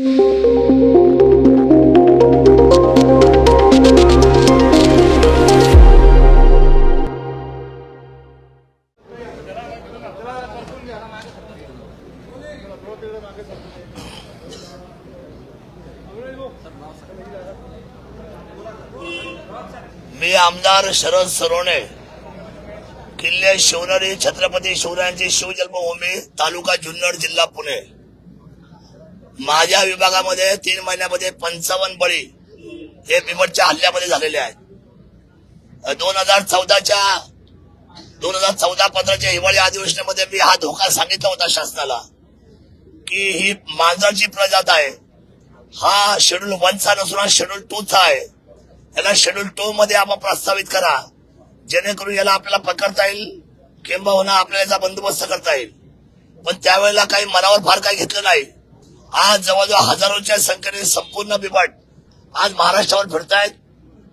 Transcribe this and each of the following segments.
मी आमदार शरद सरोणे किल्ले शिवनेरी छत्रपती शिवरायांची शिवजन्मभूमी तालुका जुन्नर जिल्हा पुणे. माझ्या विभागामध्ये तीन महिन्यामध्ये पंचावन्न बळी हे बिबटच्या हल्ल्यामध्ये झालेले आहेत. दोन हजार चौदाच्या दोन हजार चौदा पंधराच्या हिवाळी अधिवेशनामध्ये मी हा धोका सांगितला होता शासनाला की ही मांजराची प्रजात आहे. हा शेड्यूल वनचा नसून हा शेड्यूल टूचा आहे. याला शेड्यूल टू मध्ये आपण प्रस्तावित करा. जेणेकरून याला आपल्याला पकडता येईल किंबहुना आपल्याला याचा बंदोबस्त करता येईल. पण त्यावेळेला काही मनावर फार काही घेतलं नाही. आज जवळजवळ हजारोच्या संख्येने संपूर्ण बिबट आज महाराष्ट्रावर फिरतायत.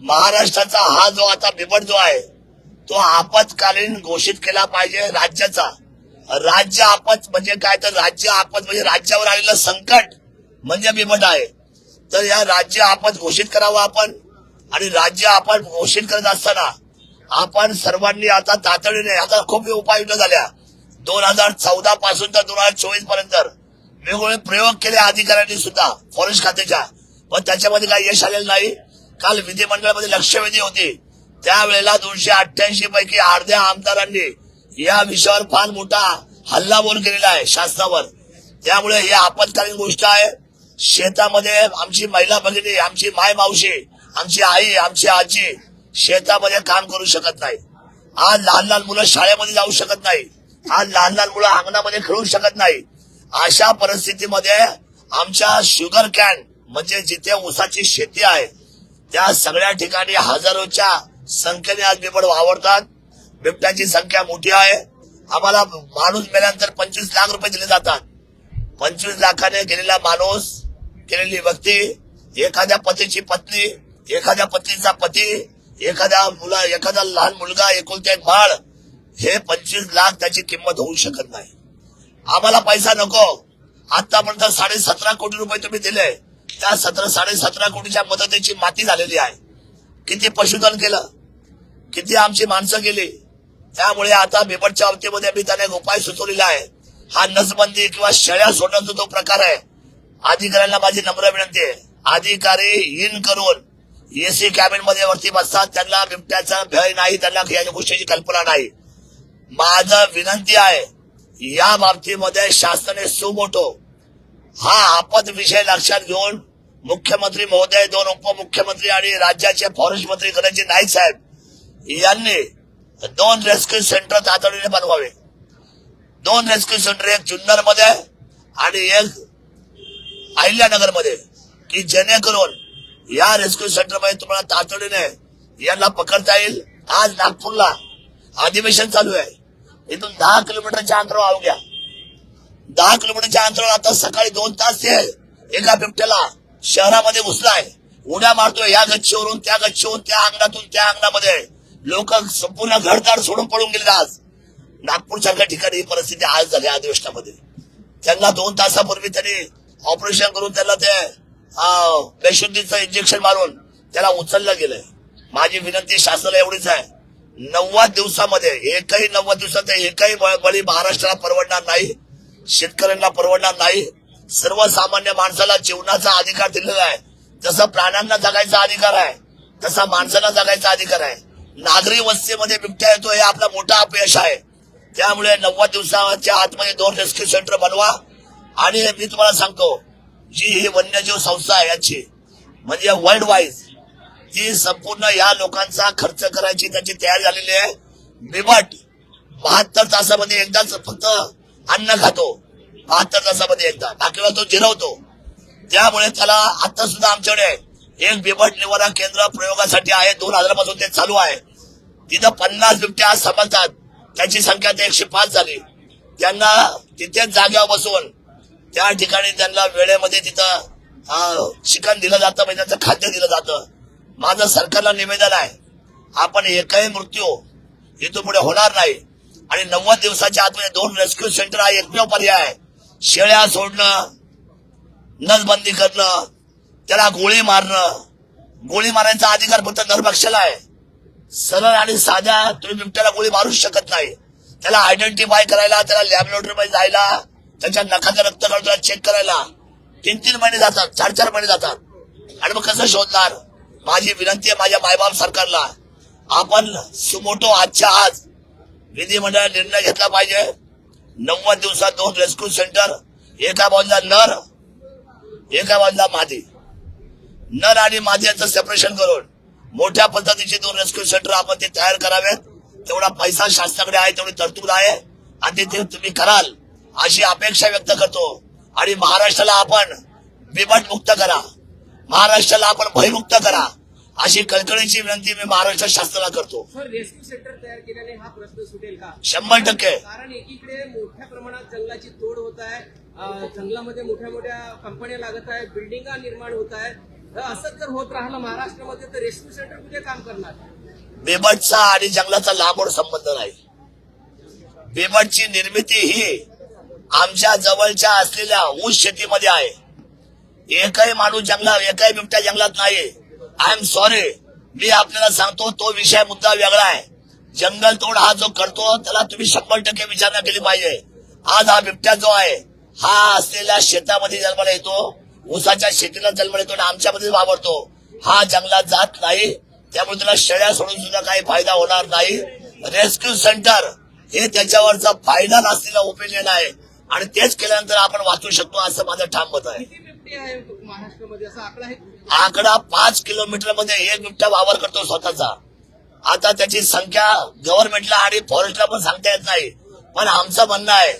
महाराष्ट्राचा हा जो आता बिबट जो आहे तो आपत्कालीन घोषित केला पाहिजे राज्याचा. राज्य आपत म्हणजे काय? तर राज्य आपत म्हणजे राज्यावर आलेलं संकट म्हणजे बिबट आहे. तर या राज्य आपत घोषित करावं आपण आणि राज्य आपण घोषित करत असताना आपण सर्वांनी आता तातडीने आता खूप उपाययोजना झाल्या. दोन हजार चौदा पासून तर दोन हजार चोवीसपर्यंत वेगवेगळे प्रयोग केले अधिकाऱ्यांनी सुद्धा फॉरेस्ट खात्याच्या. पण त्याच्यामध्ये काही यश आलेलं नाही. काल विधिमंडळामध्ये लक्षवेधी होती. त्यावेळेला दोनशे अठ्ठ्याऐंशी पैकी अर्ध्या आमदारांनी या विषयावर फार मोठा हल्लाबोल केलेला आहे शासनावर. त्यामुळे ही आपत्कालीन गोष्ट आहे. शेतामध्ये आमची महिला भगिनी आमची माय मावशी आमची आई आमची आजी शेतामध्ये काम करू शकत नाही. आज लहान लहान मुलं शाळेमध्ये जाऊ शकत नाही. आज लहान लहान मुलं अंगणामध्ये खेळू शकत नाही. अशा परिस्थितीमध्ये आमच्या शुगर कॅन म्हणजे जिथे ऊसाची शेती आहे त्या सगळ्या ठिकाणी हजारोच्या संख्येने आज बिबट वावरतात. बिबट्याची संख्या मोठी आहे. आम्हाला माणूस मेल्यानंतर पंचवीस लाख रुपये दिले जातात. पंचवीस लाखाने गेलेला माणूस केलेली व्यक्ती एखाद्या पतीची पत्नी एखाद्या पत्नीचा पती एखाद्या मुला एखादा लहान मुलगा एकुलते एक बाळ हे पंचवीस लाख त्याची किंमत होऊ शकत नाही. आम्हाला पैसा नको. आतापर्यंत साडे सतरा कोटी रुपये तुम्ही दिले. त्या सतरा साडे सतरा कोटीच्या मदतीची माती झालेली आहे. किती पशुधन केलं? किती आमची माणसं गेली? त्यामुळे आता बिबटच्या बाबतीमध्ये मी त्याने एक उपाय सुचवलेला आहे. हा नसबंदी किंवा शेळ्या सोडण्याचा जो प्रकार आहे अधिकाऱ्यांना माझी नम्र विनंती आहे. अधिकारी इन करून एसी कॅबिनमध्ये वरती बसतात. त्यांना बिबट्याचा भय नाही त्यांना या गोष्टीची कल्पना नाही. माझं विनंती आहे या बाबतीमध्ये शासनाने सुमोटो हा आपत विषय लक्षात घेऊन मुख्यमंत्री महोदय दोन उपमुख्यमंत्री आणि राज्याचे फॉरेस्ट मंत्री गणेशजी नाईक साहेब यांनी दोन रेस्क्यू सेंटर तातडीने बनवावे. दोन रेस्क्यू सेंटर एक जुन्नरमध्ये आणि एक अहिल्यानगरमध्ये की जेणेकरून या रेस्क्यू सेंटरमध्ये तुम्हाला तातडीने यांना पकडता येईल. आज नागपूरला अधिवेशन चालू आहे. इथून दहा किलोमीटरच्या अंतरावर अवघ्या दहा किलोमीटरच्या अंतरावर आता सकाळी दोन तास ते एका बिबट्याला शहरामध्ये घुसलाय. उड्या मारतोय या गच्चीवरून त्या गच्चीवरून त्या अंगणातून त्या अंगणामध्ये. लोक संपूर्ण घरदार सोडून पळून गेले आज. नागपूरसारख्या ठिकाणी ही परिस्थिती आज झाली अधिवेशनामध्ये. त्यांना दोन तासापूर्वी त्यांनी ऑपरेशन करून त्यांना ते अं, बेशुद्धीचं इंजेक्शन मारून त्याला उचललं गेलंय. माझी विनंती शासनाला एवढीच आहे. नव्वद दिवसामध्ये एकही नव्वद दिवसात एकही बळी महाराष्ट्राला परवडणार नाही शेतकऱ्यांना परवडणार नाही. सर्वसामान्य माणसाला जीवनाचा अधिकार दिलेला आहे. जसं प्राण्यांना जगायचा अधिकार आहे तसा माणसाला जगायचा अधिकार आहे. नागरी वस्तीमध्ये बिबट्या येतो हे आपला मोठा अपयश आहे. त्यामुळे नव्वद दिवसाच्या आतमध्ये दोन रेस्क्यू सेंटर बनवा. आणि मी तुम्हाला सांगतो जी ही वन्यजीव संस्था आहे याची म्हणजे वर्ल्ड वाईज ती संपूर्ण या लोकांचा खर्च करायची त्याची तयारी झालेली आहे बिबट बहात्तर तासामध्ये एकदाच फक्त अन्न खातो. बहात्तर तासामध्ये एकदा. बाकीला तो जिरवतो. त्यामुळे त्याला आता सुद्धा आमच्याकडे एक बिबट निवारण केंद्र प्रयोगासाठी आहे. दोन हजारापासून ते चालू आहे. तिथं पन्नास बिबट्या आज समजतात त्याची संख्या आता एकशे पाच झाली. त्यांना तिथेच जागेवर बसून त्या ठिकाणी त्यांना वेळेमध्ये तिथं चिकन दिलं जातं म्हणजे त्यांचं खाद्य दिलं जातं. माझं सरकारला निवेदन आहे. आपण एकही मृत्यू इथून पुढे होणार नाही. आणि नव्वद दिवसाच्या आतमध्ये दोन रेस्क्यू सेंटर हा एकमेव पर्याय आहे. शेळ्या सोडणं नसबंदी करणं त्याला गोळी मारणं. गोळी मारायचा अधिकार फक्त नरभक्षाला आहे. सरळ आणि साध्या तुम्ही बिबट्याला गोळी मारूच शकत नाही. त्याला आयडेंटिफाय करायला त्याला लॅबोरेटरीमध्ये जायला त्याच्या नखाचं रक्त काढून चेक करायला. तीन तीन महिने जातात चार चार महिने जातात. आणि मग कसं शोधणार? माझी विनंती आहे माझ्या मायबाप सरकारला आपण सुमोटो आजच्या आज विधिमंडळ निर्णय घेतला पाहिजे. नव्वद दिवसात दोन रेस्क्यू सेंटर एका बाजूला नर एका बाजूला मादी. नर आणि मादी यांचं सेपरेशन करून मोठ्या पद्धतीचे दोन रेस्क्यू सेंटर आपण ते तयार करावेत. तेवढा पैसा शासनाकडे आहे तेवढी तरतूद आहे. आणि ते तुम्ही कराल अशी अपेक्षा व्यक्त करतो. आणि महाराष्ट्राला आपण बिबट मुक्त करा. महाराष्ट्राला आपण भयमुक्त करा. अशी कळकळीची विनंती मी महाराष्ट्र शासनाला करतो. सर रेस्क्यू सेंटर तयार केल्याने हा प्रश्न सुटेल का? शंभर टक्के. कारण एकीकडे मोठ्या प्रमाणात जंगलाची तोड होत आहे. जंगलामध्ये मोठ्या मोठ्या कंपन्या लागत आहेत. बिल्डिंगा निर्माण होत आहेत. तर असंच जर होत राहिलं महाराष्ट्रामध्ये तर रेस्क्यू सेंटर कुठे काम करणार? बेबटचा आणि जंगलाचा लांबोड संबंध नाही. बेबटची निर्मिती ही आमच्या जवळच्या असलेल्या ऊस शेतीमध्ये आहे. एकही माणूस जंगलात एकही बिबट्या जंगलात नाही आय एम सॉरी मी आपल्याला सांगतो तो विषय मुद्दा वेगळा आहे. जंगल तोड हा जो करतो त्याला तुम्ही शंभर टक्के विचारणा केली पाहिजे. आज हा बिबट्या जो आहे हा असलेल्या शेतामध्ये जन्माला येतो ऊसाच्या शेतीला जन्माला येतो आणि आमच्यामध्ये वावरतो. हा जंगलात जात नाही त्यामुळे त्याला शेळ्या सोडून सुद्धा काही फायदा होणार नाही. रेस्क्यू सेंटर हे त्याच्यावरचा फायदा असलेला ओपिनियन आहे. आणि तेच केल्यानंतर आपण वाचू शकतो असं माझं ठाम मत आहे. आकडा पाच किलोमीटरमध्ये एक बिबट्या वावर करतो स्वतःचा. आता त्याची संख्या गव्हर्नमेंटला आणि फॉरेस्टला पण सांगता येत नाही. पण आमचं म्हणणं आहे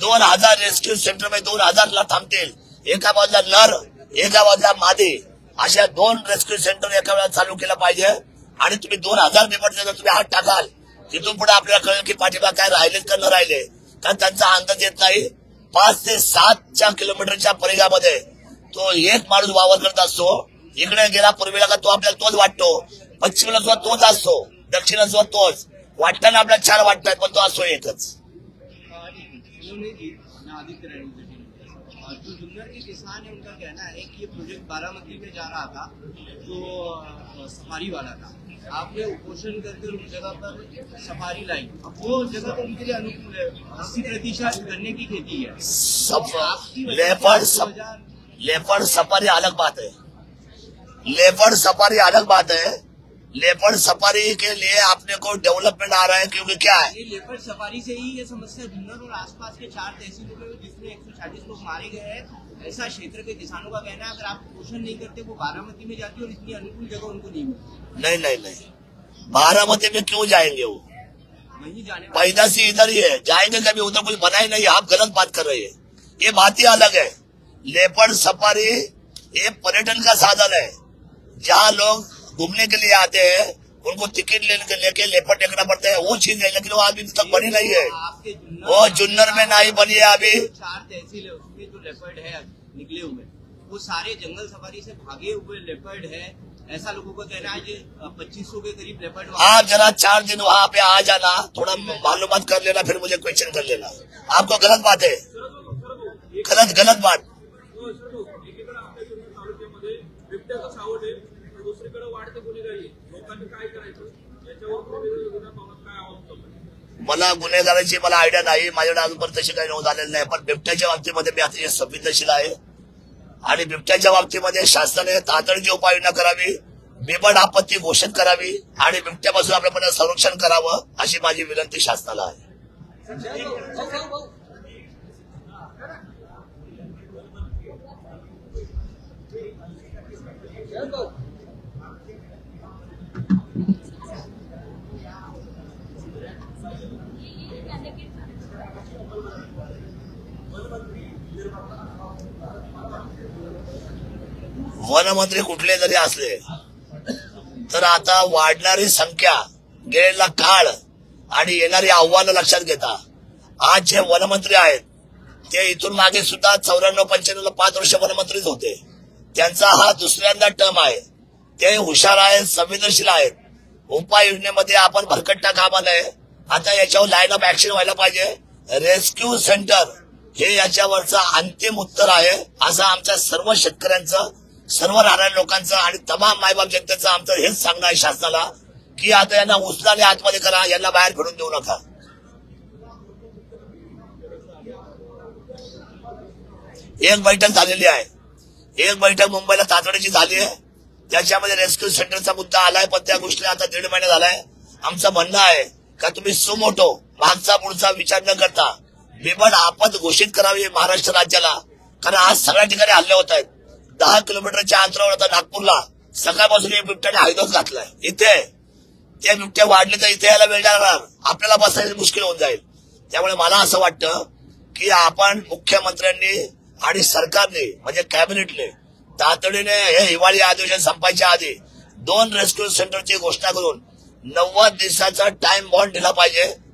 दोन हजार रेस्क्यू सेंटरमध्ये दोन हजारला थांबतील. एका बाजूला नर एका बाजूला मादी. अशा दोन रेस्क्यू सेंटर एका वेळा चालू केलं पाहिजे. आणि तुम्ही दोन हजार बिबट तुम्ही हात टाकाल तिथून पुढे आपल्याला कळेल की पाठिंबा काय राहिलेत का न राहिले. कारण त्यांचा अंदाज येत नाही. पाच ते सातच्या किलोमीटरच्या परिघामध्ये तो एक माणूस वावर करत असतो. इकडे गेला पूर्वेला का तो आपल्याला तोच वाटतो. पश्चिमेला सुद्धा तोच असतो. दक्षिणेला सुद्धा तोच. वाटताना आपल्याला चार वाटतात पण तो असतो एकच. जी जुन्नर के किसान है उनका कहना है कि ये प्रोजेक्ट बारामती में जा रहा था अ, सफारी वाला था आपने उपोषण करके उस जगह पर सफारी लाई अब वो जगह तो उनके लिए अनुकूल है। अस्सी प्रतिशत गन्ने की खेती है सब आपकी लेपर्ड सब लेपर्ड सफारी अलग बात है। लेपर्ड सफारी अलग बात है। लेपर्ड सफारी के लिए आपने को डेवलपमेंट आ रहा है क्योंकि क्या है? ये लेपर्ड सफारी से ही ये समस्या जुन्नर और आसपास के चार तहसीलों में जिसमें एक सौ चालीस लोग मारे गए हैं ऐसा क्षेत्र के किसानों का कहना है अगर आप पोषण नहीं करते वो बारामती में जाती है और इतनी अनुकूल जगह उनको नहीं मिलती। नहीं नहीं नहीं। बारामती में क्यों जाएँगे वो? वहीं जाने पैदा से इधर ही है। जाएँगे कभी उधर कुछ बना ही नहीं। आप गलत बात कर रहे हैं। ये बात ही अलग है। लेपर्ड सफारी एक पर्यटन का साधन है। जहाँ लोग घूमने के लिए आते हैं उनको टिकट लेने के लेके लेपर्ड देखना पड़ता है वो चीज़ है लेकिन वो अभी तक बनी नहीं है। वो जुन्नर में नहीं बनी है अभी। चार तहसील है उसमें जो लेपर्ड है निकले हुए वो सारे जंगल सफारी से भागे हुए लेपर्ड है। ऐसा लोगों का कहना है पच्चीस सौ के करीब लेपर्ड आप जरा चार दिन वहाँ पे आ जाना थोड़ा मालूम कर लेना फिर मुझे क्वेश्चन कर लेना। आपको गलत बात है। गलत गलत बात। मला गुन्हेगाराची मला आयडिया नाही माझ्याकडे अजूनपर्यंत तशी काही नोंद आलेली नाही पण बिबट्याच्या बाबतीमध्ये मी अतिशय संवेदनशील आहे आणि बिबट्याच्या बाबतीमध्ये शासनाने तातडीची उपाययोजना करावी बिबट आपत्ती घोषित करावी आणि बिबट्यापासून आपल्यापर्यंत संरक्षण करावं अशी माझी विनंती शासनाला आहे वनमंत्री कुठले जरी असले तर आता वाढणारी संख्या गेलेला काळ आणि येणारी आव्हानं लक्षात घेता. आज जे वनमंत्री आहेत ते इथून मागे सुद्धा चौऱ्याण्णव पंच्याण्णव पाच वर्ष वनमंत्रीच होते. त्यांचा हा दुसऱ्यांदा टर्म आहे. ते हुशार आहेत संवेदनशील आहेत. उपाययोजनेमध्ये आपण भरकटता कामा नये आता याच्यावर लाईन ऑफ ऍक्शन व्हायला पाहिजे. रेस्क्यू सेंटर हे याच्यावरचं अंतिम उत्तर आहे. असं आमच्या सर्व शेतकऱ्यांचं सर्व राहणाऱ्या लोकांचं आणि तमाम मायबाप जनतेचं आमचं हेच सांगणं आहे शासनाला की आता यांना उचलाने आतमध्ये करा यांना बाहेर फिरून देऊ नका. एक बैठक झालेली आहे. एक बैठक मुंबईला तातडीची झाली आहे. त्याच्यामध्ये रेस्क्यू सेंटरचा मुद्दा आलाय पण त्या गोष्टी आता दीड महिना झालाय. आमचं म्हणणं आहे का तुम्ही सुमोटो मागचा पुढचा विचार न करता बिबट आपत घोषित करावी महाराष्ट्र राज्याला. कारण आज सगळ्या ठिकाणी हल्ले होत आहेत. दहा किलोमीटरच्या अंतरावर आता नागपूरला सकाळपासून या बिबट्याने हायदोस घातलाय. इथे त्या बिबट्या वाढले तर इथे यायला वेळ लागणार. आपल्याला बसायला मुश्किल होऊन जाईल. त्यामुळे मला असं वाटतं की आपण मुख्यमंत्र्यांनी आणि सरकारने म्हणजे कॅबिनेटने तातडीने हे हिवाळी अधिवेशन संपायच्या आधी दोन रेस्क्यू सेंटरची घोषणा करून नव्वद दिवसाचा टाइम बॉन्ड दिला पाहिजे.